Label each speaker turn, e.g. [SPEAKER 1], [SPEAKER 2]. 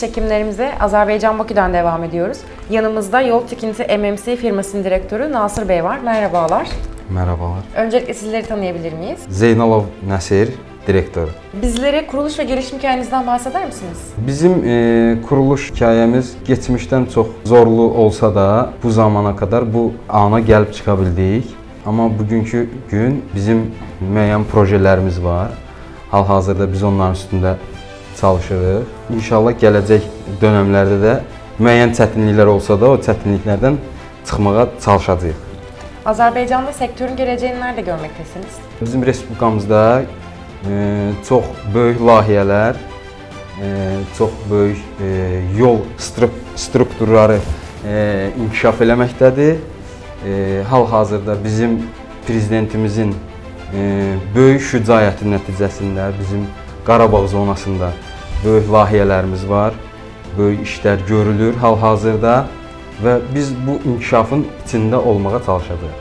[SPEAKER 1] Çekimlerimize Azerbaycan Bakü'den devam ediyoruz. Yanımızda Yol Tikinti MMC firmasının direktörü Nasır Bey var. Merhabalar.
[SPEAKER 2] Merhabalar.
[SPEAKER 1] Öncelikle sizleri tanıyabilir miyiz?
[SPEAKER 2] Zeynalov Nəsir, direktor.
[SPEAKER 1] Bizlere kuruluş ve gelişim hikayenizden bahseder misiniz?
[SPEAKER 2] Bizim e, kuruluş hekayəmiz keçmişdən çox zorlu olsa da bu zamana kadar bu ana gəlib çıxa bildik. Amma bugünkü gün bizim müəyyən projelərimiz var. Hal-hazırda biz onların üstündə çalışırıq. İnşallah gələcək dönəmlərdə də müəyyən çətinliklər olsa da o çətinliklərdən çıxmağa çalışacağıq.
[SPEAKER 1] Azerbaycan'da sektörün geleceğini nerede görmektesiniz?
[SPEAKER 2] Bizim respublikamızda e, çox böyük layihələr, e, çox böyük e, yol stru strukturları e, inkişaf eləməkdədir. E, Hal-hazırda bizim prezidentimizin e, böyük şücaəti nəticəsində bizim Qarabağ zonasında böyük layihələrimiz var. Böyük işlər görülür hal-hazırda və biz bu inkişafın içində olmağa çalışacağıq.